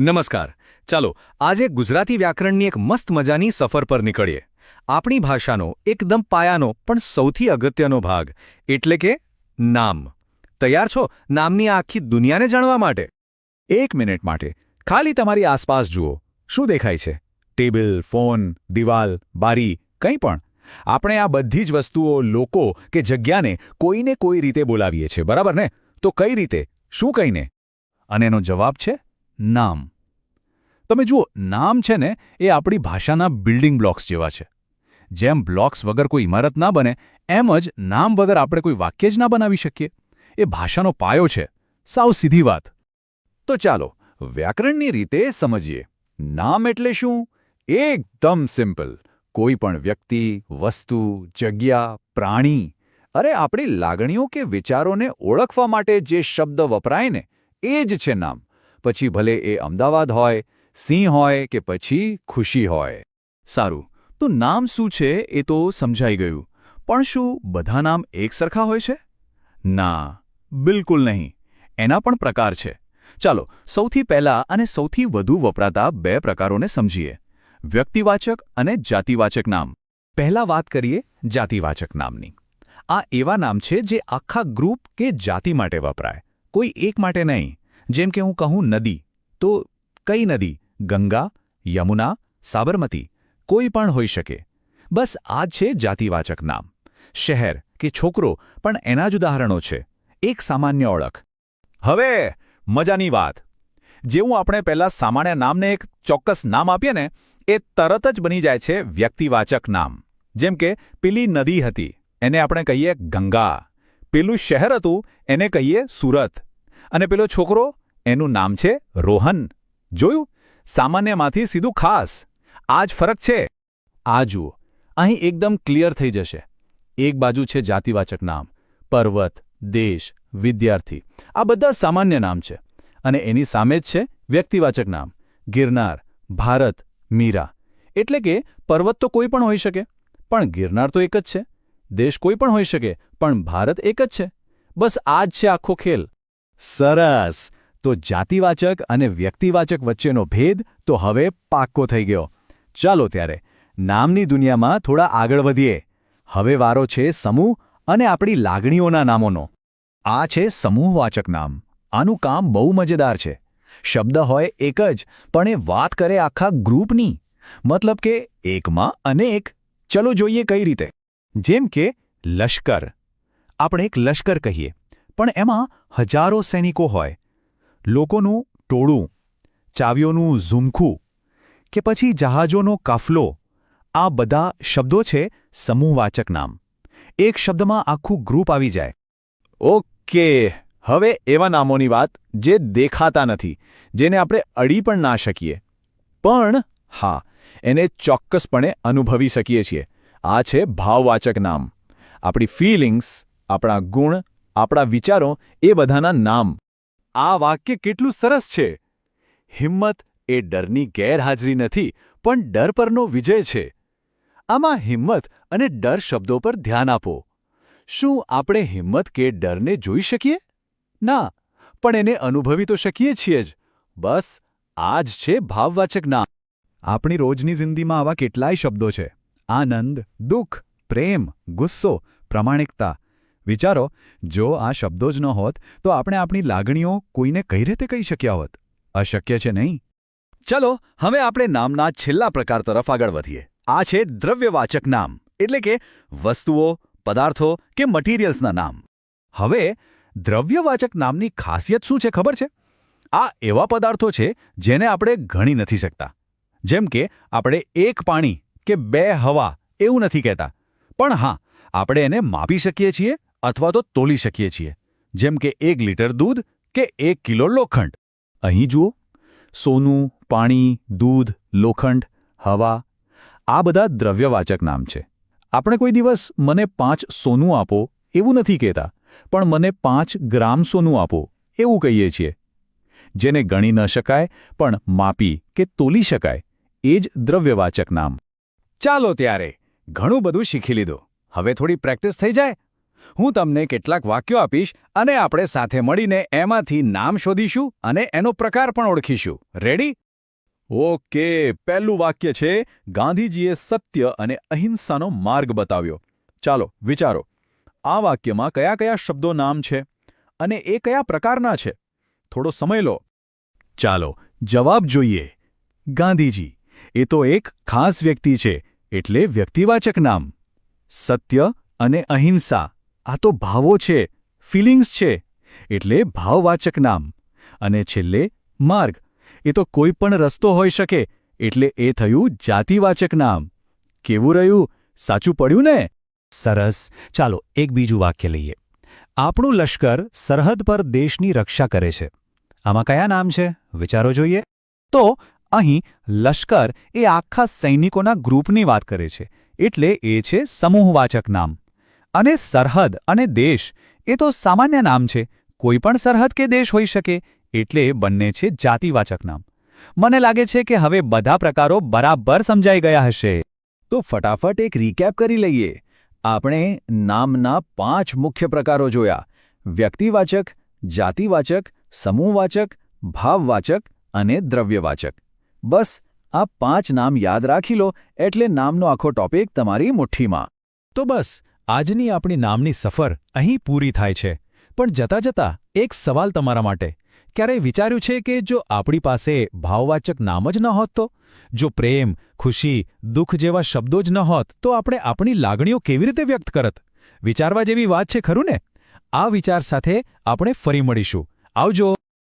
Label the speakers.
Speaker 1: નમસ્કાર. ચાલો, આજે ગુજરાતી વ્યાકરણની એક મસ્ત મજાની સફર પર નીકળીએ. આપણી ભાષાનો, એકદમ પાયાનો, પણ સૌથી અગત્યનો ભાગ, એટલે કે નામ. તૈયાર છો? નામની આખી દુનિયાને જાણવા માટે?
Speaker 2: એક મિનિટ માટે. ખાલી તમારી આસપાસ જુઓ. શું દેખાય છે? ટેબલ, ફોન, દિવાલ, બારી, કંઈ પણ. આપણે આ બધી જ વસ્તુઓ, લોકો કે જગ્યાને કોઈને કોઈ રીતે બોલાવીએ છીએ, બરાબર ને? તો કઈ રીતે? શું કહીને? અને એનો જવાબ છે નામ. તમે જુઓ, નામ છે ને એ આપણી ભાષાના બિલ્ડિંગ બ્લોક્સ જેવા છે. જેમ બ્લોક્સ વગર કોઈ ઇમારત ના બને, એમ જ નામ વગર આપણે કોઈ વાક્ય જ ના બનાવી શકીએ. એ ભાષાનો પાયો છે. સાવ સીધી વાત. તો ચાલો, વ્યાકરણની રીતે સમજીએ. નામ એટલે શું? એકદમ સિમ્પલ કોઈ પણ વ્યક્તિ, વસ્તુ, જગ્યા, પ્રાણી, અરે આપણી લાગણીઓ કે વિચારોને ઓળખવા માટે જે શબ્દ વપરાય ને, એ જ છે નામ. પછી ભલે એ અમદાવાદ હોય સિંહ હોય કે પછી ખુશી હોય. સારું, તો નામ શું છે એ તો સમજાઈ ગયું. પણ શું બધા નામ એક સરખા હોય છે? ના, બિલકુલ નહીં. એના પણ પ્રકાર છે. ચાલો, સૌથી પહેલા અને સૌથી વધુ વપરાતા બે પ્રકારોને સમજીએ. વ્યક્તિવાચક અને જાતિવાચક નામ. પહેલા વાત કરીએ જાતિવાચક નામની. આ એવા નામ છે જે આખા ગ્રુપ કે જાતિ માટે વપરાય. કોઈ એક માટે નહીં. જેમ કે હું કહું નદી, તો કઈ નદી, ગંગા, યમુના, સાબરમતી, કોઈ પણ હોઈ શકે. બસ આ છે જાતિવાચક નામ. શહેર કે છોકરો પણ એના જ ઉદાહરણો છે. એક સામાન્ય ઓળખ. હવે, મજાની વાત. જેવું આપણે પહેલાં સામાન્ય નામને એક ચોક્કસ નામ આપીએ ને, એ તરત જ બની જાય છે વ્યક્તિવાચક નામ. જેમ કે, પેલી નદી હતી, એને આપણે કહીએ ગંગા. પેલું શહેર હતું, એને કહીએ સુરત. અને પેલો છોકરો, એનું નામ છે રોહન. જોયું? સામાન્યમાંથી સીધું ખાસ. આ જ ફરક છે. આ જુઓ, અહીં એકદમ ક્લિયર થઈ જશે. એક બાજુ છે જાતિવાચક નામ, પર્વત, દેશ, વિદ્યાર્થી. આ બધા સામાન્ય નામ છે. અને એની સામે જ છે વ્યક્તિવાચક નામ, ગિરનાર, ભારત, મીરા. એટલે કે પર્વત તો કોઈ પણ હોઈ શકે. પણ ગિરનાર તો એક જ છે. દેશ કોઈ પણ હોઈ શકે, પણ ભારત એક જ છે. બસ આ જ છે આખો ખેલ. સરસ! તો જાતિવાચક અને વ્યક્તિવાચક વચ્ચેનો ભેદ તો હવે પાક્કો થઈ ગયો. ચાલો ત્યારે, નામની દુનિયામાં થોડા આગળ વધીએ. હવે વારો છે સમૂહ અને આપણી લાગણીઓના નામોનો. આ છે સમૂહવાચક નામ. આનું કામ બહુ મજેદાર છે. શબ્દ હોય એક જ, પણ એ વાત કરે આખા ગ્રુપની. મતલબ કે એકમાં અનેક. ચલો જોઈએ કઈ રીતે. જેમ કે, લશ્કર. આપણે એક લશ્કર કહીએ, પણ એમાં હજારો સૈનિકો હોય. લોકોનું ટોળું, ચાવીઓનું ઝુમખું કે પછી જહાજોનો કાફલો, આ બધા શબ્દો છે સમૂહવાચક નામ. એક શબ્દમાં આખું ગ્રુપ આવી જાય. ઓકે, હવે એવા નામોની વાત જે દેખાતા નથી, જેને આપણે અડી પણ ના શકીએ. પણ હા, એને ચોક્કસપણે અનુભવી શકીએ છીએ. આ છે ભાવવાચક નામ. આપણી ફિલિંગ્સ, આપણા ગુણ, આપણા વિચારો એ બધાના નામ. આ વાક્ય કેટલું સરસ છે. હિંમત એ ડરની ગેરહાજરી નથી, પણ ડર પરનો વિજય છે. આમાં હિંમત અને ડર શબ્દો પર ધ્યાન આપો. શું આપણે હિંમત કે ડરને જોઈ શકીએ? ના, પણ એને અનુભવી તો શકીએ છીએ જ. બસ, આ જ છે ભાવવાચક નામ. આપણી રોજની જિંદગીમાં આવા કેટલાય શબ્દો છે. આનંદ, દુઃખ, પ્રેમ, ગુસ્સો, પ્રમાણિકતા વિચારો, જો આ શબ્દો જ ન હોત, તો આપણે આપણી લાગણીઓ કોઈને કઈ રીતે કહી શક્યા હોત? અશક્ય છે નહીં? ચલો, હવે આપણે નામના છેલ્લા પ્રકાર તરફ આગળ વધીએ. આ છે દ્રવ્યવાચક નામ, એટલે કે વસ્તુઓ, પદાર્થો કે મટીરિયલ્સના નામ. હવે, દ્રવ્યવાચક નામની ખાસિયત શું છે ખબર છે? આ એવા પદાર્થો છે જેને આપણે ગણી નથી શકતા. જેમ કે, આપણે એક પાણી કે બે હવા એવું નથી કહેતા. પણ હા, આપણે એને માપી શકીએ છીએ અથવા તો તોલી શકીએ છીએ. જેમ કે એક લીટર દૂધ કે એક કિલો લોખંડ. અહીં જુઓ, સોનું, પાણી, દૂધ, લોખંડ, હવા, આ બધા દ્રવ્યવાચક નામ છે. આપણે કોઈ દિવસ મને પાંચ સોનું આપો એવું નથી કહેતા, પણ મને પાંચ ગ્રામ સોનું આપો એવું કહીએ છીએ. જેને ગણી ન શકાય, પણ માપી કે તોલી શકાય, એ જ દ્રવ્યવાચક નામ. ચાલો ત્યારે, ઘણું બધું શીખી લીધું. હવે થોડી પ્રેક્ટિસ થઈ જાય હું તમને કેટલાક વાક્યો આપીશ અને આપણે સાથે મળીને એમાંથી નામ શોધીશું અને એનો પ્રકાર પણ ઓળખીશું. રેડી ઓકે પહેલું વાક્ય છે, ગાંધીજીએ સત્ય અને અહિંસાનો માર્ગ બતાવ્યો. ચાલો, વિચારો. આ વાક્યમાં કયા કયા શબ્દો નામ છે અને એ કયા પ્રકારના છે? થોડો સમય લો. ચાલો, જવાબ જોઈએ. ગાંધીજી, એ તો એક ખાસ વ્યક્તિ છે, એટલે વ્યક્તિવાચક નામ. સત્ય અને અહિંસા. આ તો ભાવો છે ફિલિંગ્સ છે, એટલે ભાવવાચક નામ. અને છેલ્લે, માર્ગ. એ તો કોઈ પણ રસ્તો હોઈ શકે, એટલે એ થયું જાતિવાચક નામ. કેવું રહ્યું? સાચું પડ્યું ને?
Speaker 1: સરસ. ચાલો, એક બીજું વાક્ય લઈએ. આપણું લશ્કર સરહદ પર દેશની રક્ષા કરે છે. આમાં કયા નામ છે? વિચારો જોઈએ. તો, અહીં લશ્કર એ આખા સૈનિકોના ગ્રુપની વાત કરે છે. એટલે એ છે સમૂહવાચક નામ. અને સરહદ અને દેશ, એ તો સામાન્ય નામ છે. કોઈ પણ સરહદ કે દેશ હોઈ શકે, એટલે બંને છે જાતિવાચક નામ. મને લાગે છે કે હવે બધા પ્રકારો બરાબર સમજાઈ ગયા હશે.
Speaker 2: તો ફટાફટ એક રીકેપ કરી લઈએ. આપણે નામના પાંચ મુખ્ય પ્રકારો જોયા. વ્યક્તિવાચક, જાતિવાચક, સમૂહવાચક, ભાવવાચક અને દ્રવ્યવાચક. બસ, આ પાંચ નામ યાદ રાખી લો, એટલે નામનો આખો ટોપિક તમારી મુઠ્ઠીમાં.
Speaker 1: તો બસ આજની આપણી નામની સફર અહીં પૂરી થાય છે. પણ જતા જતા એક સવાલ તમારા માટે. ક્યારેય વિચાર્યું છે કે જો આપણી પાસે ભાવવાચક નામ જ ન હોત તો? જો પ્રેમ, ખુશી, દુઃખ જેવા શબ્દો જ ન હોત તો આપણે આપણી લાગણીઓ કેવી રીતે વ્યક્ત કરત? વિચારવા જેવી વાત છે ખરું ને? આ વિચાર સાથે આપણે ફરી મળીશું. આવજો!